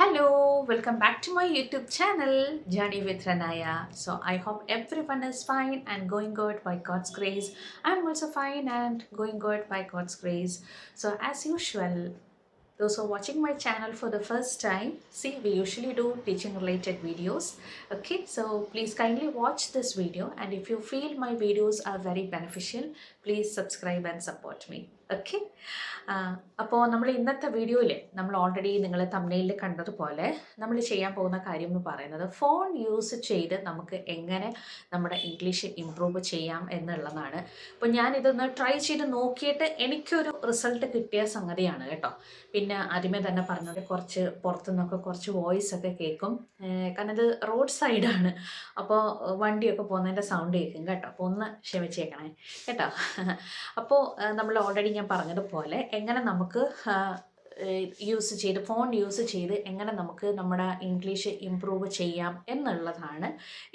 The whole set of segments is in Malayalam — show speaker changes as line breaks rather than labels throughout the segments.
Hello, welcome back to my YouTube channel, Journey with Ranaya. So, I hope everyone is fine and going good by God's grace. I'm also fine and going good by God's grace. So, as usual, those who are watching my channel for the first time, see, we usually do teaching related videos. Okay, so please kindly watch this video, and if you feel my videos are very beneficial, please subscribe and support me. Okay അപ്പോൾ നമ്മൾ ഇന്നത്തെ വീഡിയോയിൽ നമ്മൾ ഓൾറെഡി നിങ്ങൾ തമ്മിലിൽ കണ്ടതുപോലെ നമ്മൾ ചെയ്യാൻ പോകുന്ന കാര്യം എന്ന് പറയുന്നത് ഫോൺ യൂസ് ചെയ്ത് നമുക്ക് എങ്ങനെ നമ്മുടെ ഇംഗ്ലീഷ് ഇമ്പ്രൂവ് ചെയ്യാം എന്നുള്ളതാണ്. അപ്പോൾ ഞാനിതൊന്ന് ട്രൈ ചെയ്ത് നോക്കിയിട്ട് എനിക്കൊരു റിസൾട്ട് കിട്ടിയ സംഗതിയാണ് കേട്ടോ. പിന്നെ ആദ്യമേ തന്നെ പറഞ്ഞത് കുറച്ച് പുറത്തുനിന്നൊക്കെ കുറച്ച് വോയിസ് ഒക്കെ കേൾക്കും. കാരണം ഇത് റോഡ് സൈഡാണ് അപ്പോൾ വണ്ടിയൊക്കെ പോകുന്നതിന്റെ സൗണ്ട് കേൾക്കും കേട്ടോ. അപ്പോൾ ഒന്ന് ക്ഷമിച്ചേക്കണേ. കേട്ടോ. അപ്പോൾ നമ്മൾ ഓൾറെഡി ഞാൻ പറഞ്ഞതുപോലെ എങ്ങനെ നമുക്ക് യൂസ് ചെയ്ത് ഫോൺ യൂസ് ചെയ്ത് എങ്ങനെ നമുക്ക് നമ്മുടെ ഇംഗ്ലീഷ് ഇമ്പ്രൂവ് ചെയ്യാം എന്നുള്ളതാണ്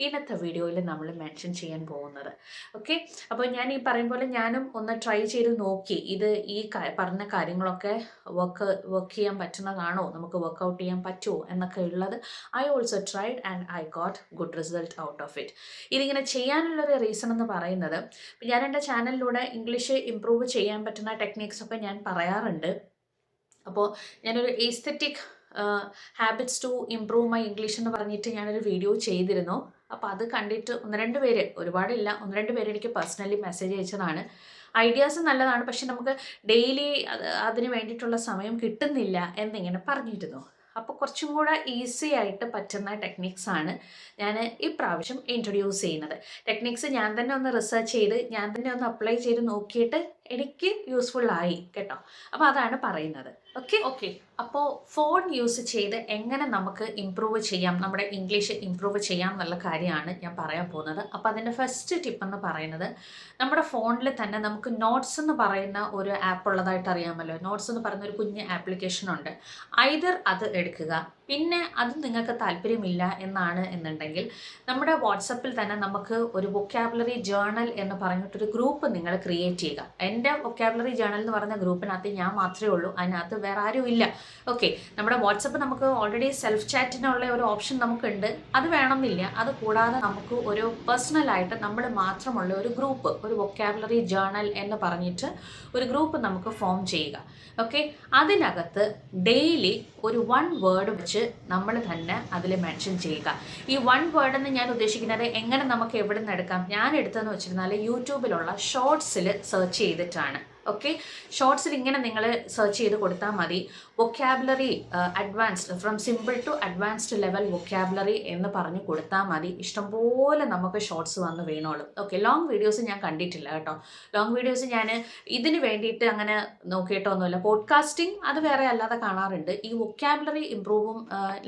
ഇന്നത്തെ വീഡിയോയിൽ നമ്മൾ മെൻഷൻ ചെയ്യാൻ പോകുന്നത്. ഓക്കെ അപ്പോൾ ഞാൻ ഈ പറയും പോലെ ഞാനും ഒന്ന് ട്രൈ ചെയ്ത് നോക്കി. ഇത് ഈ പറഞ്ഞ കാര്യങ്ങളൊക്കെ വർക്ക് വർക്ക് ചെയ്യാൻ പറ്റുന്നതാണോ? നമുക്ക് വർക്കൗട്ട് ചെയ്യാൻ പറ്റുമോ എന്നൊക്കെ ഉള്ളത് I also tried and I got good result out of it ഇതിങ്ങനെ ചെയ്യാനുള്ളൊരു റീസൺ എന്ന് പറയുന്നത് ഞാൻ എന്റെ ചാനലിലൂടെ ഇംഗ്ലീഷ് ഇമ്പ്രൂവ് ചെയ്യാൻ പറ്റുന്ന ടെക്നിക്സ് ഒക്കെ ഞാൻ പറയാറുണ്ട്. അപ്പോൾ ഞാനൊരു aesthetic habits to improve my English എന്ന് പറഞ്ഞിട്ട് ഞാനൊരു വീഡിയോ ചെയ്തിരുന്നു. അപ്പോൾ അത് കണ്ടിട്ട് ഒന്ന് രണ്ട് പേര് ഒരുപാടില്ല ഒന്ന് രണ്ട് പേര് എനിക്ക് പേഴ്സണലി മെസ്സേജ് അയച്ചതാണ്. ഐഡിയാസ് നല്ലതാണ് പക്ഷെ നമുക്ക് ഡെയിലി അതിന് വേണ്ടിയിട്ടുള്ള സമയം കിട്ടുന്നില്ല എന്നിങ്ങനെ പറഞ്ഞിരുന്നു. അപ്പോൾ കുറച്ചും കൂടെ ഈസി ആയിട്ട് പറ്റുന്ന ടെക്നിക്സ് ആണ് ഞാൻ ഇപ്രാവശ്യം ഇൻട്രൊഡ്യൂസ് ചെയ്യുന്നത്. ടെക്നിക്സ് ഞാൻ തന്നെ ഒന്ന് റിസർച്ച് ചെയ്ത് ഞാൻ തന്നെ ഒന്ന് അപ്ലൈ ചെയ്ത് നോക്കിയിട്ട് എനിക്ക് യൂസ്ഫുൾ ആയി കേട്ടോ. അപ്പോൾ അതാണ് പറയുന്നത്. ഓക്കെ ഓക്കെ അപ്പോൾ ഫോൺ യൂസ് ചെയ്ത് എങ്ങനെ നമുക്ക് ഇമ്പ്രൂവ് ചെയ്യാം? നമ്മുടെ ഇംഗ്ലീഷ് ഇമ്പ്രൂവ് ചെയ്യാം എന്നുള്ള കാര്യമാണ് ഞാൻ പറയാൻ പോകുന്നത്. അപ്പോൾ അതിന്റെ ഫസ്റ്റ് ടിപ്പ് എന്ന് പറയുന്നത് നമ്മുടെ ഫോണിൽ തന്നെ നമുക്ക് നോട്ട്സ് എന്ന് പറയുന്ന ഒരു ആപ്പ് ഉള്ളതായിട്ട് അറിയാമല്ലോ. നോട്ട്സ് എന്ന് പറയുന്ന ഒരു കുഞ്ഞ് ആപ്ലിക്കേഷൻ ഉണ്ട്. ഐദർ അത് എടുക്കുക. പിന്നെ അത് നിങ്ങൾക്ക് താല്പര്യമില്ല എന്നാണ് എന്നുണ്ടെങ്കിൽ നമ്മുടെ വാട്സപ്പിൽ തന്നെ നമുക്ക് ഒരു വൊക്കാബുലറി ജേർണൽ എന്ന് പറഞ്ഞിട്ടൊരു ഗ്രൂപ്പ് നിങ്ങൾ ക്രിയേറ്റ് ചെയ്യുക. എന്റെ വൊക്കാബുലറി ജേണൽ എന്ന് പറയുന്ന ഗ്രൂപ്പിനകത്ത് ഞാൻ മാത്രമേ ഉള്ളൂ. അതിനകത്ത് വേറെ ആരും ഇല്ല. ഓക്കെ നമ്മുടെ വാട്സപ്പ് നമുക്ക് ഓൾറെഡി സെൽഫ് ചാറ്റിനുള്ള ഒരു ഓപ്ഷൻ നമുക്കുണ്ട്. അത് വേണമെന്നില്ല. അത് കൂടാതെ നമുക്ക് ഒരു പേഴ്സണലായിട്ട് നമ്മൾ മാത്രമുള്ള ഒരു ഗ്രൂപ്പ് ഒരു വൊക്കാബുലറി ജേണൽ എന്ന് പറഞ്ഞിട്ട് ഒരു ഗ്രൂപ്പ് നമുക്ക് ഫോം ചെയ്യുക. ഓക്കെ അതിനകത്ത് ഡെയിലി ഒരു വൺ വേർഡ് വെച്ച് നമ്മൾ തന്നെ അതിൽ മെൻഷൻ ചെയ്യുക. ഈ വൺ വേർഡ് എന്ന് ഞാൻ ഉദ്ദേശിക്കുന്നത് എങ്ങനെ നമുക്ക് എവിടെ നിന്ന് എടുക്കാം? ഞാൻ എടുത്തതെന്ന് വെച്ചിരുന്നാൽ യൂട്യൂബിലുള്ള ഷോർട്സിൽ സെർച്ച് ചെയ്തിട്ടാണ്. ഓക്കെ ഷോർട്സിൽ ഇങ്ങനെ നിങ്ങൾ സെർച്ച് ചെയ്ത് കൊടുത്താൽ മതി. Vocabulary advanced from simple to advanced level vocabulary എന്ന് പറഞ്ഞു കൊടുത്താൽ മതി. ഇഷ്ടംപോലെ നമുക്ക് ഷോർട്സ് വന്ന് വീണോളും. ഓക്കെ ലോങ് വീഡിയോസ് ഞാൻ കണ്ടിട്ടില്ല കേട്ടോ. ലോങ് വീഡിയോസ് ഞാൻ ഇതിന് വേണ്ടിയിട്ട് അങ്ങനെ നോക്കിയിട്ടൊന്നുമില്ല. പോഡ്കാസ്റ്റിംഗ് അത് വേറെ അല്ലാതെ കാണാറുണ്ട്. ഈ വൊക്കാബുലറി ഇമ്പ്രൂവും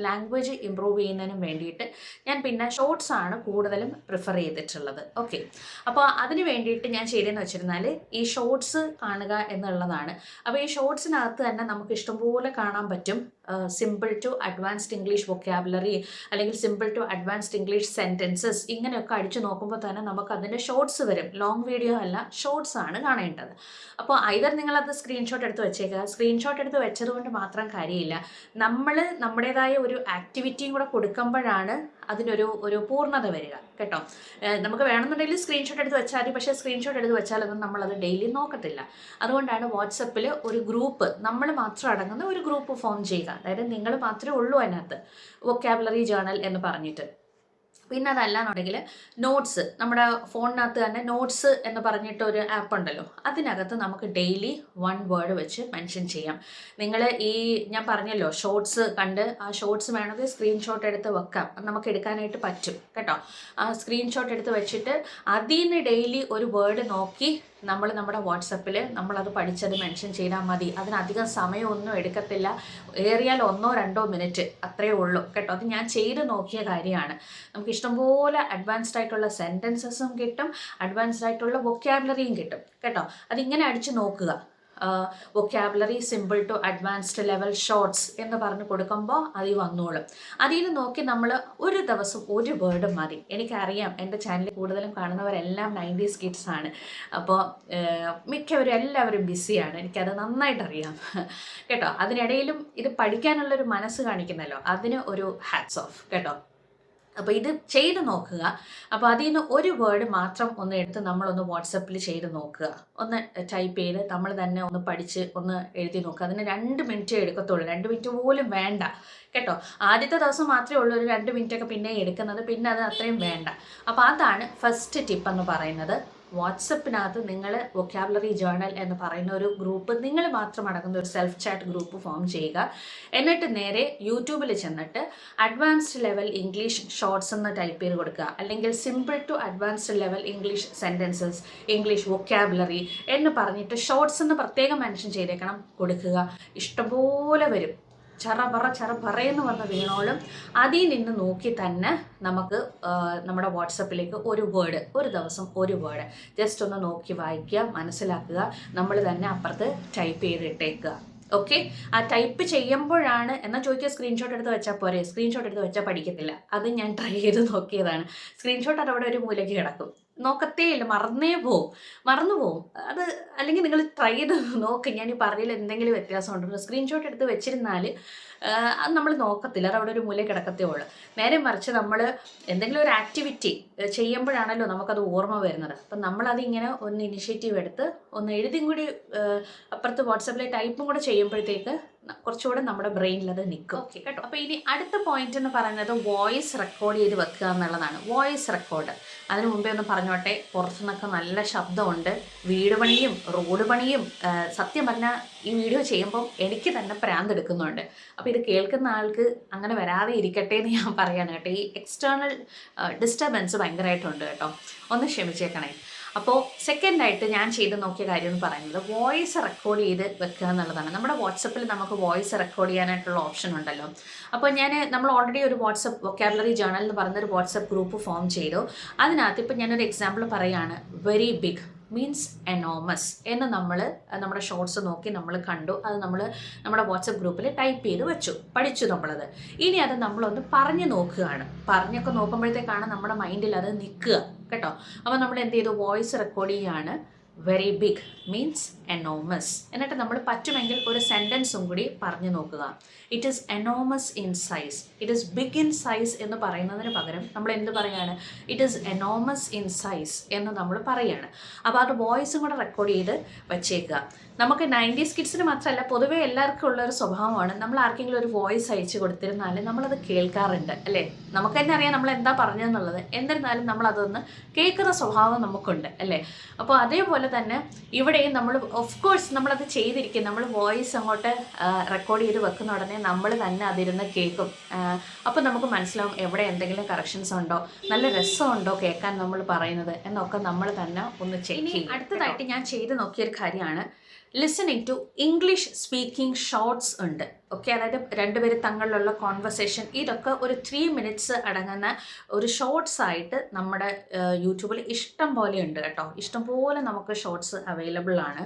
ലാംഗ്വേജ് ഇമ്പ്രൂവ് ചെയ്യുന്നതിനും വേണ്ടിയിട്ട് ഞാൻ പിന്നെ ഷോർട്സ് ആണ് കൂടുതലും പ്രിഫർ ചെയ്തിട്ടുള്ളത്. ഓക്കെ അപ്പോൾ അതിന് വേണ്ടിയിട്ട് ഞാൻ ചെയ്തതെന്ന് വെച്ചിരുന്നാൽ ഈ ഷോർട്സ് കാണുക എന്നുള്ളതാണ്. അപ്പോൾ ഈ ഷോർട്സിനകത്ത് തന്നെ നമുക്ക് ഇഷ്ടംപോലെ കാണാൻ പറ്റും. Simple to advanced English vocabulary അല്ലെങ്കിൽ simple to advanced English sentences ഇങ്ങനെയൊക്കെ അടിച്ചു നോക്കുമ്പോൾ തന്നെ നമുക്ക് അതിന്റെ ഷോർട്സ് വരും. ലോങ് വീഡിയോ അല്ല ഷോർട്സ് ആണ് കാണേണ്ടത്. അപ്പോൾ ഐതർ നിങ്ങളത് സ്ക്രീൻഷോട്ട് എടുത്ത് വെച്ചേക്കുക. സ്ക്രീൻഷോട്ട് എടുത്ത് വെച്ചതുകൊണ്ട് മാത്രം കാര്യമില്ല. നമ്മൾ നമ്മുടേതായ ഒരു ആക്ടിവിറ്റിയും കൂടെ കൊടുക്കുമ്പോഴാണ് അതിനൊരു ഒരു പൂർണത വരിക. കേട്ടോ? നമുക്ക് വേണമെന്നുണ്ടെങ്കിൽ സ്ക്രീൻഷോട്ട് എടുത്ത് വെച്ചാൽ മതി. പക്ഷേ സ്ക്രീൻഷോട്ട് എടുത്ത് വെച്ചാലൊന്നും നമ്മളത് ഡെയിലി നോക്കത്തില്ല. അതുകൊണ്ടാണ് വാട്സപ്പിൽ ഒരു ഗ്രൂപ്പ് നമ്മൾ മാത്രം അടങ്ങുന്ന ഒരു ഗ്രൂപ്പ് ഫോം ചെയ്യുക. അതായത് നിങ്ങൾ മാത്രമേ ഉള്ളൂ അതിനകത്ത്. വൊക്കാബുലറി ജേണൽ എന്ന് പറഞ്ഞിട്ട്. പിന്നെ അതല്ലാന്നുണ്ടെങ്കിൽ നോട്ട്സ് നമ്മുടെ ഫോണിനകത്ത് തന്നെ നോട്ട്സ് എന്ന് പറഞ്ഞിട്ട് ഒരു ആപ്പ് ഉണ്ടല്ലോ. അതിനകത്ത് നമുക്ക് ഡെയിലി വൺ വേർഡ് വെച്ച് മെൻഷൻ ചെയ്യാം. നിങ്ങൾ ഈ ഞാൻ പറഞ്ഞല്ലോ ഷോർട്സ് കണ്ട് ആ ഷോർട്സ് വേണമെങ്കിൽ സ്ക്രീൻഷോട്ട് എടുത്ത് വെക്കാം. നമുക്ക് എടുക്കാനായിട്ട് പറ്റും. കേട്ടോ? ആ സ്ക്രീൻഷോട്ട് എടുത്ത് വെച്ചിട്ട് അതിൽ നിന്ന് ഡെയിലി ഒരു വേർഡ് നോക്കി നമ്മൾ നമ്മുടെ വാട്സപ്പിൽ നമ്മളത് പഠിച്ചത് മെൻഷൻ ചെയ്താൽ മതി. അതിനധികം സമയമൊന്നും എടുക്കത്തില്ല. ഏറിയാൽ ഒന്നോ രണ്ടോ മിനിറ്റ് അത്രയേ ഉള്ളൂ കേട്ടോ. അത് ഞാൻ ചെയ്ത് നോക്കിയ കാര്യമാണ്. നമുക്ക് ഇഷ്ടംപോലെ അഡ്വാൻസ്ഡ് ആയിട്ടുള്ള സെന്റൻസസും കിട്ടും. അഡ്വാൻസ്ഡ് ആയിട്ടുള്ള വൊക്കാബുലറിയും കിട്ടും കേട്ടോ. അതിങ്ങനെ അടിച്ച് നോക്കുക. Vocabulary simple to advanced level shorts എന്ന് പറഞ്ഞ് കൊടുക്കുമ്പോൾ അതിൽ വന്നോളും. അതിൽ നോക്കി നമ്മൾ ഒരു ദിവസം ഒരു വേർഡ് മതി. എനിക്കറിയാം എന്റെ ചാനൽ കൂടുതലും കാണുന്നവരെല്ലാം നയന്റീസ് കിഡ്സ് ആണ്. അപ്പോൾ മിക്കവരും എല്ലാവരും ബിസിയാണ് എനിക്കത് നന്നായിട്ട് അറിയാം കേട്ടോ? അതിനിടയിലും ഇത് പഠിക്കാനുള്ളൊരു മനസ്സ് കാണിക്കുന്നല്ലോ. അതിന് ഒരു ഹാറ്റ്സ് ഓഫ് കേട്ടോ? അപ്പോൾ ഇത് ചെയ്ത് നോക്കുക. അപ്പോൾ അതിൽ നിന്ന് ഒരു വേർഡ് മാത്രം ഒന്ന് എടുത്ത് നമ്മളൊന്ന് വാട്സപ്പിൽ ചെയ്ത് നോക്കുക. ഒന്ന് ടൈപ്പ് ചെയ്ത് നമ്മൾ തന്നെ ഒന്ന് പഠിച്ച് ഒന്ന് എഴുതി നോക്കുക. അതിന് രണ്ട് മിനിറ്റ് എടുക്കത്തുള്ളൂ. രണ്ട് മിനിറ്റ് പോലും വേണ്ട. കേട്ടോ? ആദ്യത്തെ ദിവസം മാത്രമേ ഉള്ളൂ ഒരു രണ്ട് മിനിറ്റൊക്കെ പിന്നെ എടുക്കുന്നത്. പിന്നെ അത് അത്രയും വേണ്ട. അപ്പോൾ അതാണ് ഫസ്റ്റ് ടിപ്പ് എന്ന് പറയുന്നത്. വാട്സപ്പിനകത്ത് നിങ്ങൾ വൊക്കാബുലറി ജേർണൽ എന്ന് പറയുന്ന ഒരു ഗ്രൂപ്പ് നിങ്ങൾ മാത്രം അടങ്ങുന്ന ഒരു സെൽഫ് ചാറ്റ് ഗ്രൂപ്പ് ഫോം ചെയ്യുക. എന്നിട്ട് നേരെ യൂട്യൂബിൽ ചെന്നിട്ട് അഡ്വാൻസ്ഡ് ലെവൽ ഇംഗ്ലീഷ് ഷോർട്സ് എന്ന് ടൈപ്പ് ചെയ്ത് കൊടുക്കുക. അല്ലെങ്കിൽ simple to advanced level English sentences English vocabulary എന്ന് പറഞ്ഞിട്ട് ഷോർട്സ് എന്ന് പ്രത്യേകം മെൻഷൻ ചെയ്തേക്കണം. കൊടുക്കുക. ഇഷ്ടംപോലെ വരും. ചറ പറ ചറ പറയെന്ന് വന്ന് വീണോളും അതിൽ നിന്ന് നോക്കി തന്നെ നമുക്ക് നമ്മുടെ വാട്സപ്പിലേക്ക് ഒരു വേർഡ് ഒരു ദിവസം ഒരു വേർഡ് ജസ്റ്റ് ഒന്ന് നോക്കി വായിക്കുക മനസ്സിലാക്കുക നമ്മൾ തന്നെ അപ്പുറത്ത് ടൈപ്പ് ചെയ്തിട്ടേക്കുക. ഓക്കെ ആ ടൈപ്പ് ചെയ്യുമ്പോഴാണ് എന്നാൽ ചോദിക്കുക സ്ക്രീൻഷോട്ട് എടുത്ത് വെച്ചാൽ പോരെ? സ്ക്രീൻഷോട്ട് എടുത്ത് വെച്ചാൽ പഠിക്കത്തില്ല. അത് ഞാൻ ട്രൈ ചെയ്ത് നോക്കിയതാണ്. സ്ക്രീൻഷോട്ട് അതവിടെ ഒരു മൂലയ്ക്ക് കിടക്കും. നോക്കത്തേ ഇല്ല മറന്നേ പോവും. മറന്നു പോവും. അത് അല്ലെങ്കിൽ നിങ്ങൾ ട്രൈ ചെയ്ത് നോക്ക്. ഞാൻ ഈ പറഞ്ഞതിൽ എന്തെങ്കിലും വ്യത്യാസം ഉണ്ടോ സ്ക്രീൻഷോട്ട് എടുത്ത് വെച്ചിരുന്നാൽ അത് നമ്മൾ നോക്കത്തില്ല. അത് അവിടെ ഒരു മൂല കിടക്കത്തേ ഉള്ളൂ. നേരെ മറിച്ച് നമ്മൾ എന്തെങ്കിലും ഒരു ആക്ടിവിറ്റി ചെയ്യുമ്പോഴാണല്ലോ നമുക്കത് ഓർമ്മ വരുന്നത്. അപ്പം നമ്മളത് ഇങ്ങനെ ഒന്ന് ഇനിഷ്യേറ്റീവ് എടുത്ത് ഒന്ന് എഴുതിയും കൂടി അപ്പുറത്ത് വാട്സപ്പിലെ ടൈപ്പും കൂടെ ചെയ്യുമ്പോഴത്തേക്ക് കുറച്ചുകൂടെ നമ്മുടെ ബ്രെയിനിൽ അത് നിൽക്കും. ഓക്കെ കേട്ടോ. അപ്പോൾ ഇനി അടുത്ത പോയിന്റ് എന്ന് പറയുന്നത് വോയിസ് റെക്കോർഡ് ചെയ്ത് വെക്കുക എന്നുള്ളതാണ്. വോയിസ് റെക്കോർഡ് അതിനു മുമ്പേ ഒന്ന് പറഞ്ഞോട്ടെ പുറത്തുനിന്നൊക്കെ നല്ല ശബ്ദമുണ്ട്. വീട് പണിയും റോഡ് പണിയും സത്യം പറഞ്ഞാൽ ഈ വീഡിയോ ചെയ്യുമ്പം എനിക്ക് തന്നെ പ്രാന്ത് എടുക്കുന്നുണ്ട്. അപ്പോൾ ഇത് കേൾക്കുന്ന ആൾക്ക് അങ്ങനെ വരാതെ ഇരിക്കട്ടെ എന്ന് ഞാൻ പറയാണ് കേട്ടോ. ഈ എക്സ്റ്റേണൽ ഡിസ്റ്റർബൻസ് ഭയങ്കരമായിട്ടുണ്ട് കേട്ടോ. ഒന്ന് ക്ഷമിച്ചേക്കണേ. അപ്പോൾ സെക്കൻഡായിട്ട് ഞാൻ ചെയ്ത് നോക്കിയ കാര്യം എന്ന് പറയുന്നത് വോയിസ് റെക്കോർഡ് ചെയ്ത് വെക്കുക എന്നുള്ളതാണ്. നമ്മുടെ വാട്സപ്പിൽ നമുക്ക് വോയിസ് റെക്കോർഡ് ചെയ്യാനായിട്ടുള്ള ഓപ്ഷൻ ഉണ്ടല്ലോ. അപ്പോൾ ഞാൻ നമ്മൾ ഓൾറെഡി ഒരു വാട്സപ്പ് വൊക്കാബുലറി ജേണൽ എന്ന് പറയുന്ന ഒരു വാട്സപ്പ് ഗ്രൂപ്പ് ഫോം ചെയ്തു. അതിനകത്ത് ഇപ്പോൾ ഞാനൊരു എക്സാമ്പിൾ പറയുകയാണ് വെരി ബിഗ് മീൻസ് എനോമസ് എന്ന് നമ്മൾ നമ്മുടെ ഷോർട്സ് നോക്കി നമ്മൾ കണ്ടു. അത് നമ്മൾ നമ്മുടെ വാട്സപ്പ് ഗ്രൂപ്പിൽ ടൈപ്പ് ചെയ്ത് വെച്ചു. പഠിച്ചു നമ്മളത്. ഇനി അത് നമ്മളൊന്ന് പറഞ്ഞു നോക്കുകയാണ്. പറഞ്ഞൊക്കെ നോക്കുമ്പോഴത്തേക്കാണ് നമ്മുടെ മൈൻഡിൽ അത് നിൽക്കുക. കേട്ടോ? അപ്പോൾ നമ്മൾ എന്ത് ചെയ്തു? വോയിസ് റെക്കോർഡ് ചെയ്യുകയാണ് വെരി ബിഗ് മീൻസ് എനോമസ് എന്നിട്ട് നമ്മൾ പറ്റുമെങ്കിൽ ഒരു സെന്റൻസും കൂടി പറഞ്ഞു നോക്കുക. It is enormous in size it is big in size എന്ന് പറയുന്നതിന് പകരം നമ്മൾ എന്ത് പറയാണ് it is enormous in size എന്ന് നമ്മൾ പറയാണ് അപ്പോൾ അത് വോയിസും കൂടെ റെക്കോർഡ് ചെയ്ത് വച്ചേക്കുക. നമുക്ക് നയന്റീസ് കിഡ്സിന് മാത്രമല്ല പൊതുവേ എല്ലാവർക്കും ഉള്ള ഒരു സ്വഭാവമാണ്. നമ്മൾ ആർക്കെങ്കിലും ഒരു വോയിസ് അയച്ചു കൊടുത്തിരുന്നാൽ നമ്മളത് കേൾക്കാറുണ്ട് അല്ലേ? നമുക്ക് തന്നെ അറിയാം നമ്മൾ എന്താ പറഞ്ഞതെന്നുള്ളത്. എന്നിരുന്നാലും നമ്മളതൊന്ന് കേൾക്കുന്ന സ്വഭാവം നമുക്കുണ്ട് അല്ലേ? അപ്പോൾ അതേപോലെ തന്നെ ഇവിടെയും നമ്മൾ ഓഫ് കോഴ്സ് നമ്മളത് ചെയ്തിരിക്കും. നമ്മൾ വോയിസ് അങ്ങോട്ട് റെക്കോർഡ് ചെയ്ത് വെക്കുന്ന ഉടനെ നമ്മൾ തന്നെ അതിരുന്ന് കേൾക്കും. അപ്പോൾ നമുക്ക് മനസ്സിലാവും എവിടെ എന്തെങ്കിലും കറക്ഷൻസ് ഉണ്ടോ നല്ല രസമുണ്ടോ കേൾക്കാൻ നമ്മൾ പറയുന്നത് എന്നൊക്കെ നമ്മൾ തന്നെ ഒന്ന് ചെയ്യും അടുത്തതായിട്ട് ഞാൻ ചെയ്ത് നോക്കിയൊരു കാര്യമാണ്. Listening to English speaking shorts ഉണ്ട്. ഓക്കെ അതായത് രണ്ടുപേരും തങ്ങളിലുള്ള കോൺവെർസേഷൻ ഇതൊക്കെ ഒരു ത്രീ മിനിറ്റ്സ് അടങ്ങുന്ന ഒരു ഷോർട്സ് ആയിട്ട് നമ്മുടെ യൂട്യൂബിൽ ഇഷ്ടം പോലെ ഉണ്ട് കേട്ടോ. ഇഷ്ടം പോലെ നമുക്ക് ഷോർട്സ് അവൈലബിൾ ആണ്.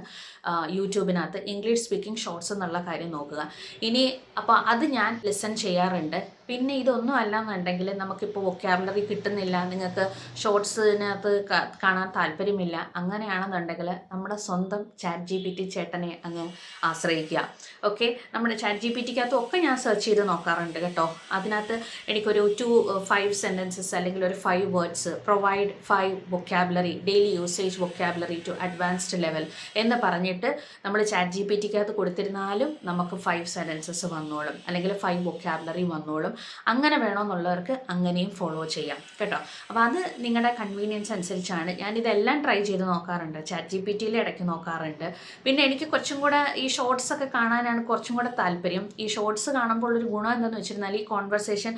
യൂട്യൂബിനകത്ത് ഇംഗ്ലീഷ് സ്പീക്കിംഗ് ഷോർട്സ് എന്നുള്ള കാര്യം നോക്കുക. ഇനി അപ്പോൾ അത് ഞാൻ ലിസൺ ചെയ്യാറുണ്ട്. പിന്നെ ഇതൊന്നും അല്ല എന്നുണ്ടെങ്കിൽ നമുക്കിപ്പോൾ വൊക്കാബുലറി കിട്ടുന്നില്ല നിങ്ങൾക്ക് ഷോർട്സിനകത്ത് കാണാൻ താല്പര്യമില്ല. അങ്ങനെയാണെന്നുണ്ടെങ്കിൽ നമ്മുടെ സ്വന്തം ചാറ്റ് ജി പി ടി ചേട്ടനെ അങ്ങ് ആശ്രയിക്കുക. ഓക്കെ നമ്മുടെ ചാറ്റ് ജി പി ടിക്കകത്തും ഒക്കെ ഞാൻ സെർച്ച് ചെയ്ത് നോക്കാറുണ്ട് കേട്ടോ. അതിനകത്ത് എനിക്കൊരു ടു ഫൈവ് സെന്റൻസസ് അല്ലെങ്കിൽ ഒരു five words provide five vocabulary daily usage vocabulary to advanced level എന്ന് പറഞ്ഞിട്ട് നമ്മൾ ചാറ്റ് ജി പി ടിക്കകത്ത് കൊടുത്തിരുന്നാലും നമുക്ക് ഫൈവ് സെന്റൻസസ് വന്നോളും. അല്ലെങ്കിൽ ഫൈവ് വൊക്കാബുലറി വന്നോളും. അങ്ങനെ വേണമെന്നുള്ളവർക്ക് അങ്ങനെയും ഫോളോ ചെയ്യാം കേട്ടോ. അപ്പോൾ അത് നിങ്ങളുടെ കൺവീനിയൻസ് അനുസരിച്ചാണ്. ഞാൻ ഇതെല്ലാം ട്രൈ ചെയ്ത് നോക്കാറുണ്ട്. ചാറ്റ് ജി പി ടിയിൽ ഇടയ്ക്ക് നോക്കാറുണ്ട്. പിന്നെ എനിക്ക് കുറച്ചും കൂടെ ഈ ഷോർട്സ് ഒക്കെ കാണാനാണ് കുറച്ചും കൂടെ താല്പര്യം. ഈ ഷോർട്സ് കാണുമ്പോൾ ഒരു ഗുണം എന്താണെന്ന് വെച്ചിരുന്നാൽ ഈ കോൺവെർസേഷൻ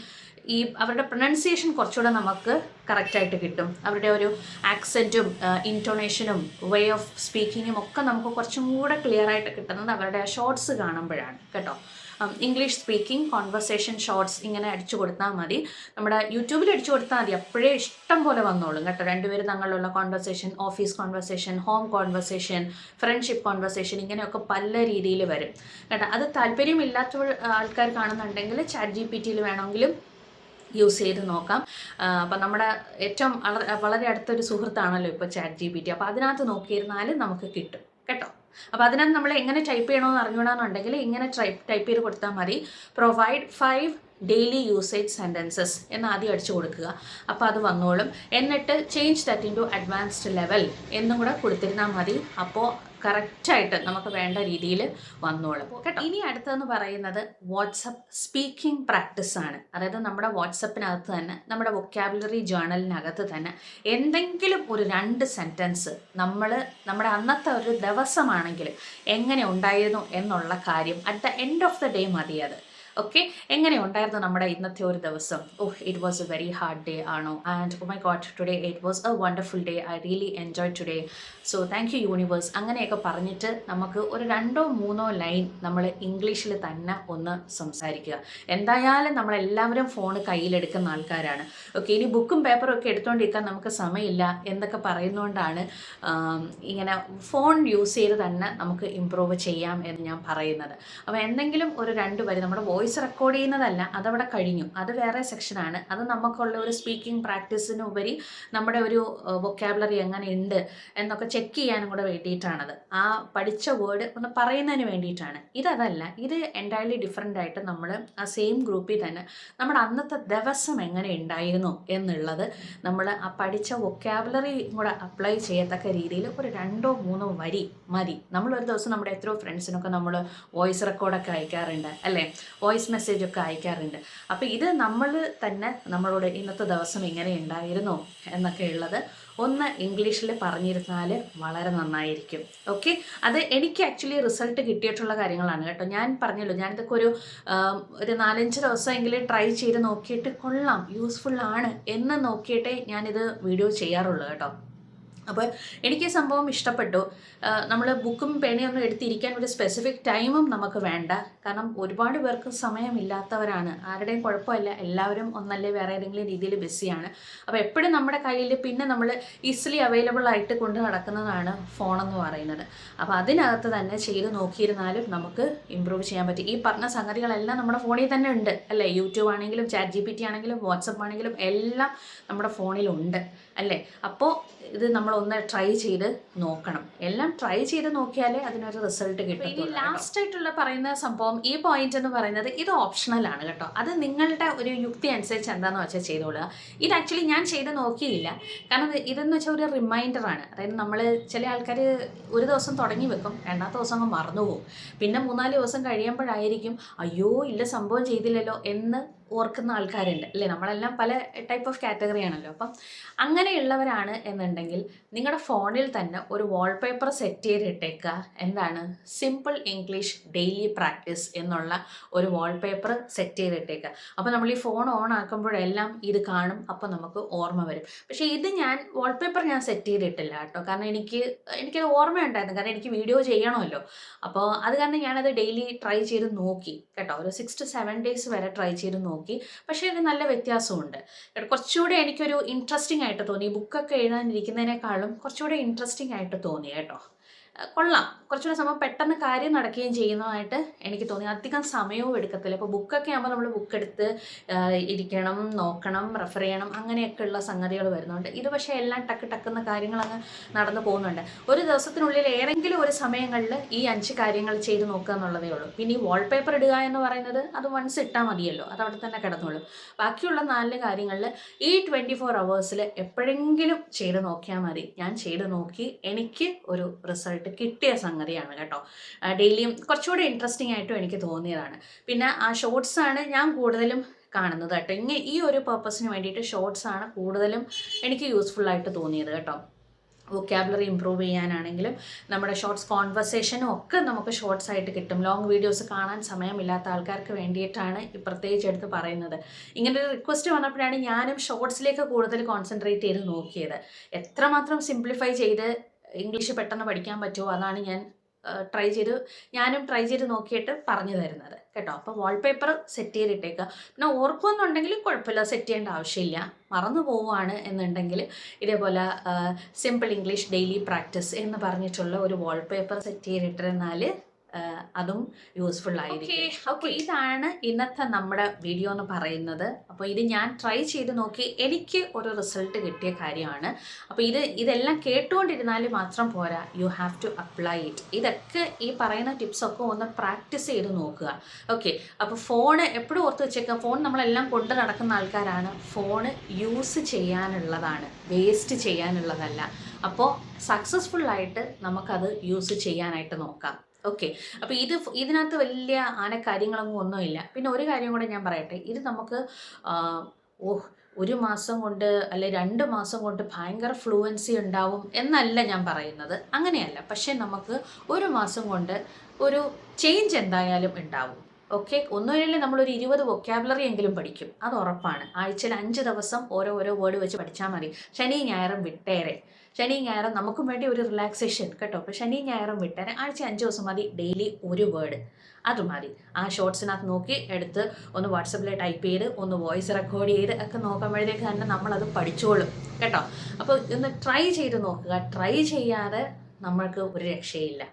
ഈ അവരുടെ പ്രൊണൗൺസിയേഷൻ കുറച്ചുകൂടെ നമുക്ക് കറക്റ്റായിട്ട് കിട്ടും. അവരുടെ ഒരു ആക്സെന്റും ഇന്റോണേഷനും വേ ഓഫ് സ്പീക്കിങ്ങും ഒക്കെ നമുക്ക് കുറച്ചും കൂടെ ക്ലിയർ ആയിട്ട് കിട്ടുന്നത് അവരുടെ ഷോർട്സ് കാണുമ്പോഴാണ്. കേട്ടോ? ഇംഗ്ലീഷ് സ്പീക്കിംഗ് കോൺവെർസേഷൻ ഷോർട്സ് ഇങ്ങനെ അടിച്ചു കൊടുത്താൽ മതി. നമ്മുടെ യൂട്യൂബിൽ അടിച്ചു കൊടുത്താൽ മതി. അപ്പോഴേ ഇഷ്ടം പോലെ വന്നോളും കേട്ടോ. രണ്ടുപേരും തങ്ങളിലുള്ള conversation office conversation home conversation friendship conversation ഇങ്ങനെയൊക്കെ പല രീതിയിൽ വരും കേട്ടോ. അത് താല്പര്യമില്ലാത്ത ആൾക്കാർ കാണുന്നുണ്ടെങ്കിൽ ചാറ്റ് ജി പി ടിയിൽ വേണമെങ്കിലും യൂസ് ചെയ്ത് നോക്കാം. അപ്പം നമ്മുടെ ഏറ്റവും വള- വളരെ അടുത്തൊരു സുഹൃത്താണല്ലോ ഇപ്പോൾ ചാറ്റ് ജി പി ടി അപ്പോൾ അതിനകത്ത് നോക്കിയിരുന്നാലും നമുക്ക് കിട്ടും. കേട്ടോ? അപ്പോൾ അതിനകത്ത് നമ്മൾ എങ്ങനെ ടൈപ്പ് ചെയ്യണമെന്ന് അറിഞ്ഞുകൂടാന്നുണ്ടെങ്കിൽ ഇങ്ങനെ ടൈപ്പ് ചെയ്ത് കൊടുത്താൽ മതി. Provide five daily usage sentences എന്ന് ആദ്യം അടിച്ചു കൊടുക്കുക. അപ്പോൾ അത് വന്നോളും. എന്നിട്ട് change that into advanced level എന്നും കൂടെ കൊടുത്തിരുന്നാൽ മതി. അപ്പോൾ കറക്റ്റായിട്ട് നമുക്ക് വേണ്ട രീതിയിൽ വന്നോളും. കേട്ടോ? ഇനി അടുത്തതെന്ന് പറയുന്നത് വാട്സപ്പ് സ്പീക്കിംഗ് പ്രാക്ടീസ് ആണ്. അതായത് നമ്മുടെ വാട്സപ്പിനകത്ത് തന്നെ നമ്മുടെ വൊക്കാബുലറി ജേണലിനകത്ത് തന്നെ എന്തെങ്കിലും ഒരു രണ്ട് സെന്റൻസ് നമ്മൾ നമ്മുടെ അന്നത്തെ ഒരു ദിവസമാണെങ്കിൽ എങ്ങനെ ഉണ്ടായിരുന്നു എന്നുള്ള കാര്യം at the end of the day മതി അത് ഓക്കെ എങ്ങനെ ഉണ്ടായിരുന്നു നമ്മുടെ ഇന്നത്തെ ഒരു ദിവസം? ഓഹ് it was a very hard day ആണോ? And oh my god today it was a wonderful day I really enjoy today so thank you universe അങ്ങനെയൊക്കെ പറഞ്ഞിട്ട് നമുക്ക് ഒരു രണ്ടോ മൂന്നോ ലൈൻ നമ്മൾ ഇംഗ്ലീഷിൽ തന്നെ ഒന്ന് സംസാരിക്കുക. എന്തായാലും നമ്മളെല്ലാവരും ഫോൺ കയ്യിലെടുക്കുന്ന ആൾക്കാരാണ്. ഓക്കെ ഇനി ബുക്കും പേപ്പറും ഒക്കെ എടുത്തുകൊണ്ടിരിക്കാൻ നമുക്ക് സമയമില്ല എന്നൊക്കെ പറയുന്നതുകൊണ്ടാണ് ഇങ്ങനെ ഫോൺ യൂസ് ചെയ്ത് തന്നെ നമുക്ക് ഇമ്പ്രൂവ് ചെയ്യാം എന്ന് ഞാൻ പറയുന്നത്. അപ്പോൾ എന്തെങ്കിലും ഒരു രണ്ട് വരി നമ്മുടെ വോയിസ് റെക്കോർഡ് ചെയ്യുന്നതല്ല അതവിടെ കഴിഞ്ഞു. അത് വേറെ സെക്ഷനാണ് അത് നമുക്കുള്ള ഒരു സ്പീക്കിംഗ് പ്രാക്ടീസിന് ഉപരി നമ്മുടെ ഒരു വൊക്കാബുലറി എങ്ങനെ ഉണ്ട് എന്നൊക്കെ ചെക്ക് ചെയ്യാനും കൂടെ വേണ്ടിയിട്ടാണത്. ആ പഠിച്ച വേർഡ് ഒന്ന് പറയുന്നതിന് വേണ്ടിയിട്ടാണ്. ഇതതല്ല ഇത് എന്റയർലി ഡിഫറെന്റ് ആയിട്ട് നമ്മൾ ആ സെയിം ഗ്രൂപ്പിൽ തന്നെ നമ്മുടെ അന്നത്തെ ദിവസം എങ്ങനെ ഉണ്ടായിരുന്നു എന്നുള്ളത് നമ്മൾ ആ പഠിച്ച വൊക്കാബുലറി കൂടെ അപ്ലൈ ചെയ്യത്തക്ക രീതിയിൽ ഒരു രണ്ടോ മൂന്നോ വരി മതി. നമ്മൾ ഒരു ദിവസം നമ്മുടെ എത്രയോ ഫ്രണ്ട്സിനൊക്കെ നമ്മൾ വോയിസ് റെക്കോർഡൊക്കെ അയക്കാറുണ്ട് അല്ലേ? വോയിസ് മെസ്സേജ് ഒക്കെ അയക്കാറുണ്ട്. അപ്പോൾ ഇത് നമ്മൾ തന്നെ നമ്മളോട് ഇന്നത്തെ ദിവസം ഇങ്ങനെ ഉണ്ടായിരുന്നോ എന്നൊക്കെ ഉള്ളത് ഒന്ന് ഇംഗ്ലീഷിൽ പറഞ്ഞിരുന്നാൽ വളരെ നന്നായിരിക്കും. ഓക്കെ അത് എനിക്ക് ആക്ച്വലി റിസൾട്ട് കിട്ടിയിട്ടുള്ള കാര്യങ്ങളാണ് കേട്ടോ. ഞാൻ പറഞ്ഞല്ലോ ഞാനിതൊക്കെ ഒരു ഒരു നാലഞ്ച് ദിവസമെങ്കിലും ട്രൈ ചെയ്ത് നോക്കിയിട്ട് കൊള്ളാം യൂസ്ഫുൾ ആണ് എന്ന് നോക്കിയിട്ടേ ഞാനിത് വീഡിയോ ചെയ്യാറുള്ളൂ കേട്ടോ. അപ്പോൾ എനിക്ക് സംഭവം ഇഷ്ടപ്പെട്ടു. നമ്മൾ ബുക്കും പേനയൊന്നും എടുത്തിരിക്കാൻ ഒരു സ്പെസിഫിക് ടൈമും നമുക്ക് വേണ്ട. കാരണം ഒരുപാട് പേർക്ക് സമയമില്ലാത്തവരാണ്. ആരുടെയും കുഴപ്പമില്ല. എല്ലാവരും ഒന്നല്ലേ വേറെ ഏതെങ്കിലും രീതിയിൽ ബിസിയാണ് അപ്പോൾ എപ്പോഴും നമ്മുടെ കയ്യിൽ പിന്നെ നമ്മൾ ഈസിലി അവൈലബിൾ ആയിട്ട് കൊണ്ട് നടക്കുന്നതാണ് ഫോണെന്ന് പറയുന്നത്. അപ്പോൾ അതിനകത്ത് തന്നെ ചെയ്ത് നോക്കിയിരുന്നാലും നമുക്ക് ഇമ്പ്രൂവ് ചെയ്യാൻ പറ്റും. ഈ പറഞ്ഞ സംഗതികളെല്ലാം നമ്മുടെ ഫോണിൽ തന്നെ ഉണ്ട് അല്ലേ? യൂട്യൂബ് ആണെങ്കിലും ചാറ്റ് ജി പി ടി ആണെങ്കിലും വാട്സപ്പ് ആണെങ്കിലും എല്ലാം നമ്മുടെ ഫോണിലുണ്ട് അല്ലേ? അപ്പോൾ ഇത് നമ്മൾ ഒന്ന് ട്രൈ ചെയ്ത് നോക്കണം. എല്ലാം ട്രൈ ചെയ്ത് നോക്കിയാലേ അതിനൊരു റിസൾട്ട് കിട്ടും ഇനി ലാസ്റ്റ് ആയിട്ടുള്ള പറയുന്ന സംഭവം ഈ പോയിന്റ് എന്ന് പറയുന്നത് ഇത് ഓപ്ഷണൽ ആണ് കേട്ടോ. അത് നിങ്ങളുടെ ഒരു യുക്തി അനുസരിച്ച് എന്താണെന്ന് വെച്ചാൽ ചെയ്തോളുക. ഇത് ആക്ച്വലി ഞാൻ ചെയ്ത് നോക്കിയില്ല. കാരണം ഇത് ഇതെന്ന് വെച്ചാൽ ഒരു റിമൈൻഡർ ആണ്. അതായത് നമ്മൾ ചില ആൾക്കാർ ഒരു ദിവസം തുടങ്ങി വെക്കും രണ്ടാമത്തെ ദിവസം അങ്ങ് മറന്നുപോകും. പിന്നെ മൂന്നാൽ ദിവസം കഴിയുമ്പോഴായിരിക്കും അയ്യോ ഇല്ല സംഭവം ചെയ്തില്ലല്ലോ എന്ന് ഓർക്കുന്ന ആൾക്കാരുണ്ട്. അല്ലേ? നമ്മളെല്ലാം പല ടൈപ്പ് ഓഫ് കാറ്റഗറി ആണല്ലോ. അപ്പം അങ്ങനെയുള്ളവരാണ് എന്നുണ്ടെങ്കിൽ നിങ്ങളുടെ ഫോണിൽ തന്നെ ഒരു വാൾപേപ്പർ സെറ്റ് ചെയ്തിട്ടേക്കുക എന്താണ്? സിമ്പിൾ ഇംഗ്ലീഷ് ഡെയിലി പ്രാക്ടീസ് എന്നുള്ള ഒരു വാൾപേപ്പർ സെറ്റ് ചെയ്തിട്ടേക്കുക അപ്പോൾ നമ്മൾ ഈ ഫോൺ ഓൺ ആക്കുമ്പോഴെല്ലാം ഇത് കാണും. അപ്പോൾ നമുക്ക് ഓർമ്മ വരും. പക്ഷേ ഇത് ഞാൻ വാൾപേപ്പർ ഞാൻ സെറ്റ് ചെയ്തിട്ടില്ല കേട്ടോ. കാരണം എനിക്ക് എനിക്കത് ഓർമ്മയുണ്ടായിരുന്നു. കാരണം എനിക്ക് വീഡിയോ ചെയ്യണമല്ലോ. അപ്പോൾ അത് കാരണം ഞാനത് ഡെയിലി ട്രൈ ചെയ്ത് നോക്കി. കേട്ടോ? ഒരു സിക്സ് ടു സെവൻ ഡേയ്സ് വരെ ട്രൈ ചെയ്ത് നോക്കി. പക്ഷേ ഇത് നല്ല വ്യത്യാസമുണ്ട്. കുറച്ചുകൂടെ എനിക്കൊരു ഇൻട്രസ്റ്റിംഗ് ആയിട്ട് തോന്നി. ബുക്കൊക്കെ എഴുതാനിരിക്കുന്നതിനേക്കാളും കുറച്ചുകൂടെ ഇൻട്രസ്റ്റിംഗ് ആയിട്ട് തോന്നി കേട്ടോ. കൊള്ളാം. കുറച്ചുകൂടെ സംഭവം പെട്ടെന്ന് കാര്യം നടക്കുകയും ചെയ്യുന്നതായിട്ട് എനിക്ക് തോന്നി. അധികം സമയവും എടുക്കത്തില്ല. ഇപ്പോൾ ബുക്കൊക്കെ ആകുമ്പോൾ നമ്മൾ ബുക്ക് എടുത്ത് ഇരിക്കണം നോക്കണം റെഫർ ചെയ്യണം അങ്ങനെയൊക്കെ ഉള്ള സംഗതികൾ വരുന്നുണ്ട്. ഇത് പക്ഷേ എല്ലാം ടക്ക് ടക്കുന്ന കാര്യങ്ങൾ അങ്ങ് നടന്നു പോകുന്നുണ്ട്. ഒരു ദിവസത്തിനുള്ളിൽ ഏതെങ്കിലും ഒരു സമയങ്ങളിൽ ഈ അഞ്ച് കാര്യങ്ങൾ ചെയ്ത് നോക്കുക എന്നുള്ളതേ ഉള്ളൂ. പിന്നെ ഈ വാൾപേപ്പർ ഇടുക എന്ന് പറയുന്നത് അത് വൺസ് ഇട്ടാൽ മതിയല്ലോ. അത് അവിടെ തന്നെ കിടന്നുള്ളൂ ബാക്കിയുള്ള നാല് കാര്യങ്ങളിൽ ഈ ട്വന്റി ഫോർ അവേഴ്സിൽ എപ്പോഴെങ്കിലും ചെയ്ത് നോക്കിയാൽ മതി. ഞാൻ ചെയ്ത് നോക്കി എനിക്ക് ഒരു റിസൾട്ട് കിട്ടിയ സംഗതിയാണ് കേട്ടോ. ഡെയിലിയും കുറച്ചുകൂടി ഇൻട്രസ്റ്റിംഗ് ആയിട്ടും എനിക്ക് തോന്നിയതാണ്. പിന്നെ ആ ഷോർട്സ് ആണ് ഞാൻ കൂടുതലും കാണുന്നത് കേട്ടോ. ഇങ്ങനെ ഈ ഒരു പർപ്പസിന് വേണ്ടിയിട്ട് ഷോർട്സ് ആണ് കൂടുതലും എനിക്ക് യൂസ്ഫുൾ ആയിട്ട് തോന്നിയത് കേട്ടോ. വൊക്കാബുലറി ഇമ്പ്രൂവ് ചെയ്യാനാണെങ്കിലും നമ്മുടെ ഷോർട്സ് കോൺവെർസേഷനും ഒക്കെ നമുക്ക് ഷോർട്സ് ആയിട്ട് കിട്ടും. ലോങ് വീഡിയോസ് കാണാൻ സമയമില്ലാത്ത ആൾക്കാർക്ക് വേണ്ടിയിട്ടാണ് പ്രത്യേകിച്ച് എടുത്ത് പറയുന്നത്. ഇങ്ങനെ ഒരു റിക്വസ്റ്റ് വന്നപ്പോഴാണ് ഞാനും ഷോർട്സിലേക്ക് കൂടുതൽ കോൺസെൻട്രേറ്റ് ചെയ്ത് നോക്കിയത്. എത്രമാത്രം സിംപ്ലിഫൈ ചെയ്ത് ഇംഗ്ലീഷ് പെട്ടെന്ന് പഠിക്കാൻ പറ്റുമോ അതാണ് ഞാൻ ട്രൈ ചെയ്ത് ഞാനും ട്രൈ ചെയ്ത് നോക്കിയിട്ട് പറഞ്ഞു തരുന്നത് കേട്ടോ. അപ്പോൾ വാൾപേപ്പർ സെറ്റ് ചെയ്തിട്ടേക്കുക പിന്നെ ഓർക്കുമെന്നുണ്ടെങ്കിൽ കുഴപ്പമില്ല സെറ്റ് ചെയ്യേണ്ട ആവശ്യമില്ല. മറന്നു പോവുകയാണ് എന്നുണ്ടെങ്കിൽ ഇതേപോലെ സിമ്പിൾ ഇംഗ്ലീഷ് ഡെയിലി പ്രാക്ടീസ് എന്ന് പറഞ്ഞിട്ടുള്ള ഒരു വാൾപേപ്പർ സെറ്റ് ചെയ്തിട്ടിരുന്നാൽ അതും യൂസ്ഫുൾ ആയിരിക്കും. ഓക്കെ ഇതാണ് ഇന്നത്തെ നമ്മുടെ വീഡിയോ എന്ന് പറയുന്നത്. അപ്പോൾ ഇത് ഞാൻ ട്രൈ ചെയ്ത് നോക്കി എനിക്ക് ഒരു റിസൾട്ട് കിട്ടിയ കാര്യമാണ്. അപ്പോൾ ഇത് ഇതെല്ലാം കേട്ടുകൊണ്ടിരുന്നാൽ മാത്രം പോരാ you have to apply it ഇതൊക്കെ ഈ പറയുന്ന ടിപ്സൊക്കെ ഒന്ന് പ്രാക്ടീസ് ചെയ്ത് നോക്കുക. ഓക്കെ അപ്പോൾ ഫോണ് എപ്പോഴും ഓർത്ത് വെച്ചേക്കുക. ഫോൺ നമ്മളെല്ലാം കൊണ്ട് നടക്കുന്ന ആൾക്കാരാണ്. ഫോണ് യൂസ് ചെയ്യാനുള്ളതാണ്. വേസ്റ്റ് ചെയ്യാനുള്ളതല്ല. അപ്പോൾ സക്സസ്ഫുള്ളായിട്ട് നമുക്കത് യൂസ് ചെയ്യാനായിട്ട് നോക്കാം. ഓക്കെ അപ്പോൾ ഇത് ഇതിനകത്ത് വലിയ ആന കാര്യങ്ങളൊന്നും ഒന്നുമില്ല. പിന്നെ ഒരു കാര്യം കൂടെ ഞാൻ പറയട്ടെ. ഇത് നമുക്ക് ഓഹ് ഒരു മാസം കൊണ്ട് അല്ലെ രണ്ട് മാസം കൊണ്ട് ഭയങ്കര ഫ്ലുവൻസി ഉണ്ടാവും എന്നല്ല ഞാൻ പറയുന്നത്. അങ്ങനെയല്ല. പക്ഷേ നമുക്ക് ഒരു മാസം കൊണ്ട് ഒരു ചേഞ്ച് എന്തായാലും ഉണ്ടാവും. ഓക്കെ ഒന്നുമില്ലെങ്കിൽ നമ്മളൊരു ഇരുപത് വൊക്കാബുലറി എങ്കിലും പഠിക്കും. അത് ഉറപ്പാണ്. ആഴ്ചയിൽ അഞ്ച് ദിവസം ഓരോ ഓരോ വേർഡ് വെച്ച് പഠിച്ചാൽ മതി. ശനി ഞായറും വിട്ടേരെ. ശനി ഞായറും നമുക്കും വേണ്ടി ഒരു റിലാക്സേഷൻ കേട്ടോ. അപ്പോൾ ശനി ഞായറും വിട്ടേരെ. ആഴ്ച അഞ്ച് ദിവസം മതി. ഡെയിലി ഒരു വേർഡ് അത് മതി. ആ ഷോർട്സിനകത്ത് നോക്കി എടുത്ത് ഒന്ന് വാട്സപ്പിൽ ടൈപ്പ് ചെയ്ത് ഒന്ന് വോയിസ് റെക്കോർഡ് ചെയ്ത് ഒക്കെ നോക്കുമ്പോഴത്തേക്ക് തന്നെ നമ്മളത് പഠിച്ചോളും. കേട്ടോ? അപ്പോൾ ഒന്ന് ട്രൈ ചെയ്ത് നോക്കുക. ട്രൈ ചെയ്യാതെ നമ്മൾക്ക് ഒരു രക്ഷയില്ല.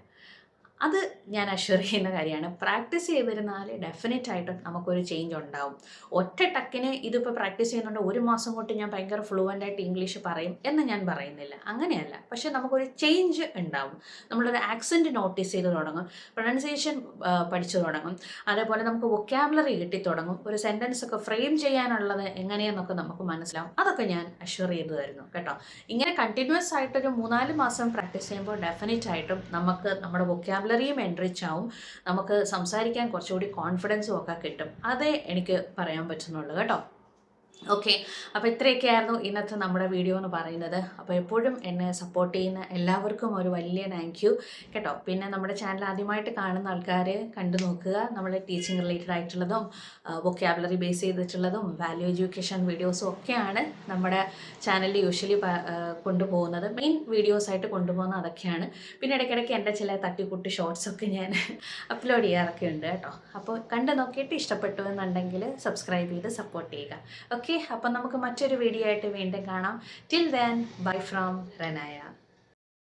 അത് ഞാൻ അഷ്വർ ചെയ്യുന്ന കാര്യമാണ്. പ്രാക്ടീസ് ചെയ്ത് വരുന്നാൽ ഡെഫിനറ്റ് ആയിട്ടും നമുക്കൊരു ചേഞ്ച് ഉണ്ടാവും. ഒറ്റ ടക്കിന് ഇതിപ്പോൾ പ്രാക്ടീസ് ചെയ്യുന്നുണ്ട് ഒരു മാസം കൊണ്ട് ഞാൻ ഭയങ്കര ഫ്ലുവന്റ് ആയിട്ട് ഇംഗ്ലീഷ് പറയും എന്ന് ഞാൻ പറയുന്നില്ല. അങ്ങനെയല്ല. പക്ഷെ നമുക്കൊരു ചേഞ്ച് ഉണ്ടാവും. നമ്മളൊരു ആക്സെന്റ് നോട്ടീസ് ചെയ്ത് തുടങ്ങും. പ്രൊണൗൺസിയേഷൻ പഠിച്ചു തുടങ്ങും. അതേപോലെ നമുക്ക് വൊക്കാബുലറി കിട്ടി തുടങ്ങും. ഒരു സെന്റൻസ് ഒക്കെ ഫ്രെയിം ചെയ്യാനുള്ളത് എങ്ങനെയെന്നൊക്കെ നമുക്ക് മനസ്സിലാവും. അതൊക്കെ ഞാൻ അഷ്വർ ചെയ്തു തരുന്നു കേട്ടോ. ഇങ്ങനെ കണ്ടിന്യൂസ് ആയിട്ടൊരു മൂന്നാൽ മാസം പ്രാക്ടീസ് ചെയ്യുമ്പോൾ ഡെഫിനറ്റ് ആയിട്ടും നമുക്ക് നമ്മുടെ വൊക്കാബുലറിയും എൻറിച്ച് ആവും. നമുക്ക് സംസാരിക്കാൻ കുറച്ചുകൂടി കോൺഫിഡൻസും ഒക്കെ കിട്ടും. അതേ എനിക്ക് പറയാൻ പറ്റുന്നുള്ളൂ കേട്ടോ. ഓക്കെ അപ്പോൾ ഇത്രയൊക്കെയായിരുന്നു ഇന്നത്തെ നമ്മുടെ വീഡിയോ എന്ന് പറയുന്നത്. അപ്പോൾ എപ്പോഴും എന്നെ സപ്പോർട്ട് ചെയ്യുന്ന എല്ലാവർക്കും ഒരു വലിയ താങ്ക് യു കേട്ടോ. പിന്നെ നമ്മുടെ ചാനൽ ആദ്യമായിട്ട് കാണുന്ന ആൾക്കാർ കണ്ടു നോക്കുക. നമ്മൾ ടീച്ചിങ് റിലേറ്റഡ് ആയിട്ടുള്ളതും വൊക്കാബുലറി ബേസ് ചെയ്തിട്ടുള്ളതും വാല്യൂ എഡ്യൂക്കേഷൻ വീഡിയോസും ഒക്കെയാണ് നമ്മുടെ ചാനലിൽ യൂഷ്വലി കൊണ്ടുപോകുന്നത്. മെയിൻ വീഡിയോസായിട്ട് കൊണ്ടുപോകുന്ന അതൊക്കെയാണ്. പിന്നെ ഇടയ്ക്കിടയ്ക്ക് എന്റെ ചില തട്ടിക്കുട്ടി ഷോർട്സൊക്കെ ഞാൻ അപ്ലോഡ് ചെയ്യാറൊക്കെ ഉണ്ട് കേട്ടോ. അപ്പോൾ കണ്ടു നോക്കിയിട്ട് ഇഷ്ടപ്പെട്ടു എന്നുണ്ടെങ്കിൽ സബ്സ്ക്രൈബ് ചെയ്ത് സപ്പോർട്ട് ചെയ്യുക. ഓക്കെ അപ്പം നമുക്ക് മറ്റൊരു വീഡിയോ ആയിട്ട് വീണ്ടും കാണാം. Till then bye from Renaya